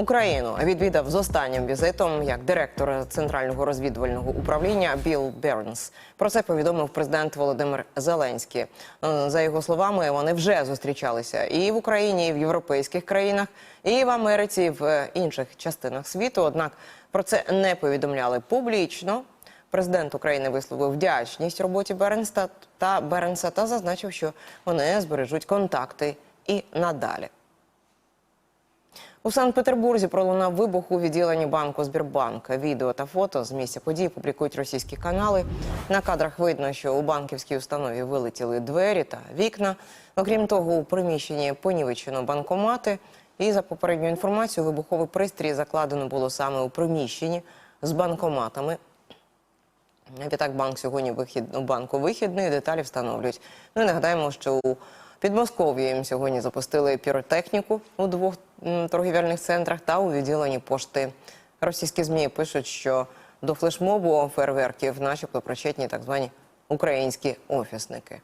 Україну відвідав з останнім візитом як директор центрального розвідувального управління Білл Бернс. Про це повідомив президент Володимир Зеленський. Е, За його словами, вони вже зустрічалися і в Україні, і в європейських країнах, і в Америці, і в інших частинах світу. Однак про це не повідомляли публічно. Президент України висловив вдячність роботі Бернста та Бернса та зазначив, що вони збережуть контакти і надалі. У Санкт-Петербурзі пролунав вибух у відділенні банку Збірбанк. Відео та фото з місця події публікують російські канали. На кадрах видно, що у банківській установі вилетіли двері та вікна. Окрім того, у приміщенні понівечено банкомати. І за попередньою інформацією, вибуховий пристрій закладено було саме у приміщенні з банкоматами. Відтак банк сьогодні вихід банку вихідний. Деталі встановлюють. Ну і нагадаємо, що у Підмосков'ї їм сьогодні запустили піротехніку у двох торгівельних центрах та у відділенні пошти. Російські змі пишуть, що до флешмобу фейерверків, начебто, причетні так звані українські офісники.